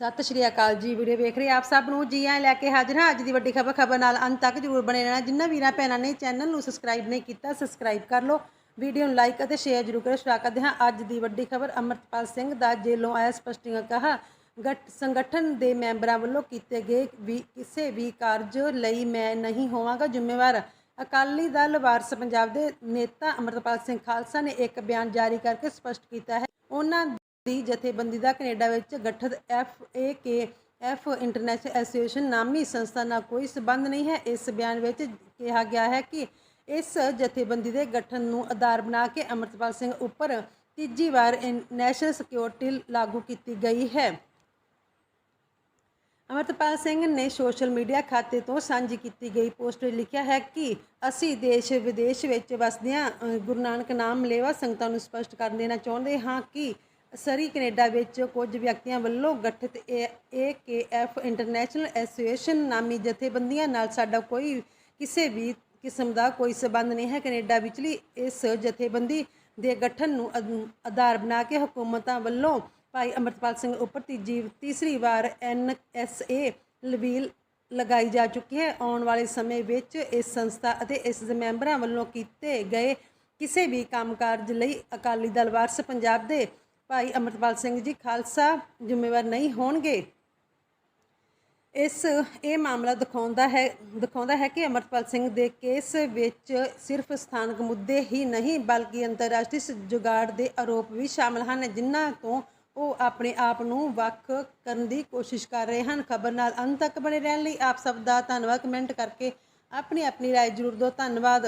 ਸਤਿ ਸ਼੍ਰੀ ਅਕਾਲ ਜੀ, ਵੀਡੀਓ ਵੇਖ ਰਹੇ ਆਪ ਸਭ ਨੂੰ? ਜੀ ਆਇਆਂ ਲੈ ਕੇ ਹਾਜ਼ਰ ਹਾਂ ਅੱਜ ਦੀ ਵੱਡੀ ਖਬਰ ਖਬਰ ਨਾਲ ਅੰਤ ਤੱਕ ਜਰੂਰ ਬਣੇ ਰਹਿਣਾ। ਜਿੰਨਾ ਵੀਰਾਂ, ਭੈਣਾਂ ਨੇ ਚੈਨਲ ਨੂੰ ਸਬਸਕ੍ਰਾਈਬ ਨਹੀਂ ਕੀਤਾ ਸਬਸਕ੍ਰਾਈਬ ਕਰ ਲਓ। ਵੀਡੀਓ ਨੂੰ ਲਾਈਕ ਅਤੇ ਸ਼ੇਅਰ ਜਰੂਰ ਕਰੋ। ਸ਼ੁਰੂ ਕਰਦੇ ਹਾਂ ਅੱਜ ਦੀ ਵੱਡੀ ਖਬਰ। ਅਮਰਪਾਲ ਸਿੰਘ ਦਾ ਜੇਲੋਂ ਆਇਆ ਸਪਸ਼ਟੀਕਰਨ ਕਹਾ, ਗਠ, ਸੰਗਠਨ ਦੇ ਮੈਂਬਰਾਂ ਵੱਲੋਂ ਕੀਤੇ ਗਏ ਵੀ, ਕਿਸੇ ਵੀ ਕਾਰਜ ਲਈ ਮੈਂ ਨਹੀਂ ਹੋਵਾਂਗਾ ਜ਼ਿੰਮੇਵਾਰ। ਅਕਾਲੀ ਦਲ ਵਾਰਸ ਪੰਜਾਬ ਦੇ ਨੇਤਾ ਅਮਰਪਾਲ ਸਿੰਘ ਖਾਲਸਾ ਨੇ ਇੱਕ ਬਿਆਨ ਜਾਰੀ ਕਰਕੇ ਸਪਸ਼ਟ ਕੀਤਾ ਹੈ। ਉਹਨਾਂ ਦੀ ਜਥੇਬੰਦੀ ਦਾ ਕੈਨੇਡਾ ਵਿੱਚ ਗਠਿਤ F A K F international association ਨਾਮੀ ਸੰਸਥਾ ਨਾਲ ਕੋਈ ਸਬੰਧ ਨਹੀਂ ਹੈ। ਇਸ ਬਿਆਨ ਵਿੱਚ ਕਿਹਾ ਗਿਆ ਹੈ ਕਿ ਇਸ ਜਥੇਬੰਦੀ ਦੇ ਗਠਨ ਨੂੰ ਆਧਾਰ ਬਣਾ ਕੇ ਅਮਰਪਾਲ ਸਿੰਘ ਉੱਪਰ ਤੀਜੀ ਵਾਰ ਨੈਸ਼ਨਲ ਸਿਕਿਉਰਿਟੀ ਲਾਗੂ ਕੀਤੀ ਗਈ ਹੈ। ਅਮਰਤਪਾਲ ਸਿੰਘ ਨੇ ਸੋਸ਼ਲ ਮੀਡੀਆ ਖਾਤੇ ਤੋਂ ਸਾਂਝੀ ਕੀਤੀ ਗਈ ਪੋਸਟ ਵਿੱਚ ਲਿਖਿਆ ਹੈ ਕਿ ਅਸੀਂ ਦੇਸ਼ ਵਿਦੇਸ਼ ਵਿੱਚ ਵਸਦਿਆਂ ਗੁਰੂ ਨਾਨਕ ਨਾਮ ਲੇਵਾ ਸੰਗਤਾਂ ਨੂੰ ਸਪਸ਼ਟ ਕਰ ਦੇਣਾ ਚਾਹੁੰਦੇ ਹਾਂ ਕਿ ਸਰੀ, ਕੈਨੇਡਾ ਵਿੱਚ ਕੁਝ ਵਿਅਕਤੀਆਂ ਵੱਲੋਂ ਗਠਿਤ ਏਕੇਐਫ ਇੰਟਰਨੈਸ਼ਨਲ ਐਸੋਸੀਏਸ਼ਨ ਨਾਮੀ ਜਥੇਬੰਦੀਆਂ ਨਾਲ ਸਾਡਾ ਕੋਈ ਕਿਸੇ ਵੀ ਕਿਸਮ ਦਾ ਕੋਈ ਸਬੰਧ ਨਹੀਂ ਹੈ। ਕੈਨੇਡਾ ਵਿਚਲੀ ਇਸ ਜਥੇਬੰਦੀ ਦੇ ਗਠਨ ਨੂੰ ਅਦ- ਆਧਾਰ ਬਣਾ ਕੇ ਹਕੂਮਤਾਂ ਵੱਲੋਂ ਭਾਈ ਅਮਰਪਾਲ ਸਿੰਘ ਉੱਪਰ ਤੀਜੀ, ਤੀਸਰੀ ਵਾਰ ਐਨਐਸਏ ਲਵੀਲ ਲਗਾਈ ਜਾ ਚੁੱਕੀ ਹੈ। ਆਉਣ ਵਾਲੇ ਸਮੇਂ ਵਿੱਚ ਇਸ ਸੰਸਥਾ ਅਤੇ ਇਸ ਦੇ ਮੈਂਬਰਾਂ ਵੱਲੋਂ ਕੀਤੇ ਗਏ ਕਿਸੇ ਵੀ ਕੰਮਕਾਜ ਲਈ ਅਕਾਲੀ ਦਲ ਵਾਰਸ ਪੰਜਾਬ ਦੇ ਭਾਈ ਅਮਰਪਾਲ ਸਿੰਘ ਜੀ ਖਾਲਸਾ ਜ਼ਿੰਮੇਵਾਰ ਨਹੀਂ ਹੋਣਗੇ ਇਸ ਇਹ ਮਾਮਲਾ ਦਿਖਾਉਂਦਾ ਹੈ ਦਿਖਾਉਂਦਾ ਹੈ ਕਿ ਅਮਰਪਾਲ ਸਿੰਘ ਦੇ ਕੇਸ ਵਿੱਚ ਸਿਰਫ ਸਥਾਨਕ ਮੁੱਦੇ ਹੀ ਨਹੀਂ ਬਲਕਿ ਅੰਤਰਰਾਸ਼ਟਰੀ ਜੁਗਾੜ ਦੇ ਆਰੋਪ ਵੀ ਸ਼ਾਮਲ ਹਨ ਜਿਨ੍ਹਾਂ ਤੋਂ ਉਹ ਆਪਣੇ ਆਪ ਨੂੰ ਵੱਖ ਕਰਨ ਦੀ ਕੋਸ਼ਿਸ਼ ਕਰ ਰਹੇ ਹਨ ਖਬਰ ਨਾਲ ਅੰਤ ਤੱਕ ਬਣੇ ਰਹਿਣ ਲਈ ਆਪ ਸਭ ਦਾ ਧੰਨਵਾਦ ਕਮੈਂਟ ਕਰਕੇ ਆਪਣੀ ਆਪਣੀ رائے ਜ਼ਰੂਰ ਦਿਓ ਧੰਨਵਾਦ